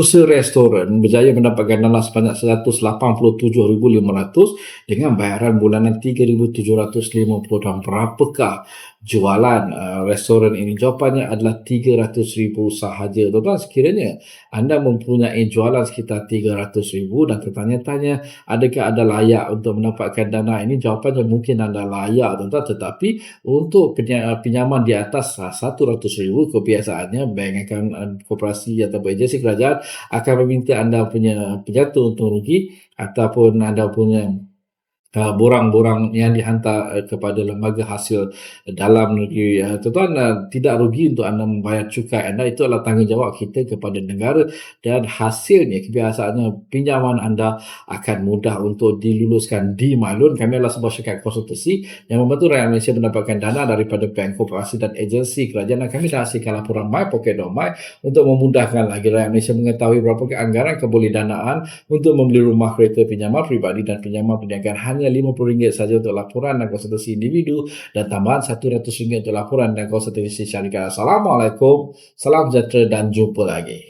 Usaha restoran berjaya mendapatkan dana sebanyak 187,500 dengan bayaran bulanan 3,750 dan berapakah jualan uh, restoran ini? Jawapannya adalah 300,000 sahaja. Tuan-tuan, sekiranya anda mempunyai jualan sekitar 300,000 dan tertanya-tanya adakah anda layak untuk mendapatkan dana ini? Jawapannya mungkin anda layak, tuan-tuan. Tetapi untuk pinjaman di atas 100,000 kebiasaannya bank akan uh, koperasi atau agensi kerajaan akan meminta anda punya penjatuh untung rugi ataupun anda punya uh, borang-borang yang dihantar uh, kepada lembaga hasil dalam negeri. Uh, tuan-tuan, uh, tidak rugi untuk anda membayar cukai anda. Itu adalah tanggungjawab kita kepada negara dan hasilnya kebiasaannya pinjaman anda akan mudah untuk diluluskan di Malun. Kami adalah sebuah syarikat konsultasi yang membantu rakyat Malaysia mendapatkan dana daripada bank, koperasi dan agensi kerajaan. Dan kami dah hasilkan laporan mypocket.my untuk memudahkan lagi rakyat Malaysia mengetahui berapa anggaran keboleh danaan untuk membeli rumah kereta pinjaman pribadi dan pinjaman perniagaan hanya hanya RM50 saja untuk laporan dan konsultasi individu dan tambahan RM100 untuk laporan dan konsultasi syarikat. Assalamualaikum, salam sejahtera dan jumpa lagi.